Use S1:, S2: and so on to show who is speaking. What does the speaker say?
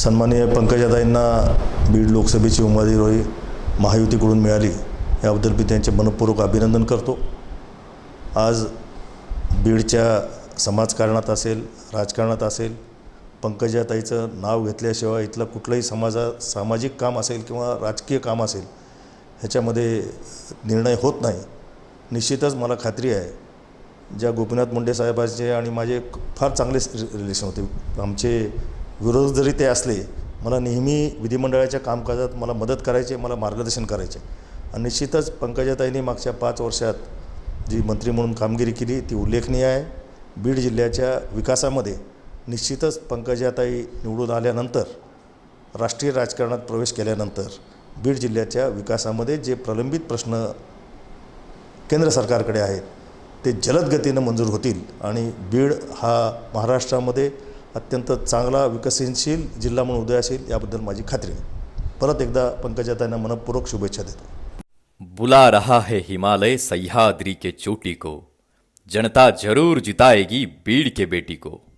S1: सन्माननीय पंकजाताईंना बीड लोकसभेची उमेदवारी महायुतीकडून मिळाली. याबद्दल मी त्यांचे मनपूर्वक अभिनंदन करतो. आज बीडच्या समाजकारणात असेल राजकारणात असेल पंकजाताईचं नाव घेतल्याशिवाय इथलं कुठलंही समाजा सामाजिक काम असेल किंवा राजकीय काम असेल ह्याच्यामध्ये निर्णय होत नाही. निश्चितच मला खात्री आहे ज्या गोपीनाथ मुंडे साहेबांचे आणि माझे फार चांगले रिलेशन होते. आमचे विरोध जरी ते असले मला नेहमी विधिमंडळाच्या कामकाजात मला मदत करायचे मला मार्गदर्शन करायचे आणि निश्चितच पंकजाताईंनी मागच्या पाच वर्षात जी मंत्री म्हणून कामगिरी केली ती उल्लेखनीय आहे. बीड जिल्ह्याच्या विकासामध्ये निश्चितच पंकजाताई निवडून आल्यानंतर राष्ट्रीय राजकारणात प्रवेश केल्यानंतर बीड जिल्ह्याच्या विकासामध्ये जे प्रलंबित प्रश्न केंद्र सरकारकडे आहेत ते जलद गतीनं मंजूर होतील. आणि बीड हा महाराष्ट्रामध्ये अत्यंत चांगला विकसनशील जिल्हा म्हणून उदयास येईल याबद्दल माझी खात्री आहे. परत एकदा पंकजाताईंना मनपूर्वक शुभेच्छा देतो.
S2: बुला रहा है हिमालय सह्याद्री के चोटी को जनता जरूर जिताएगी बीड़ के बेटी को.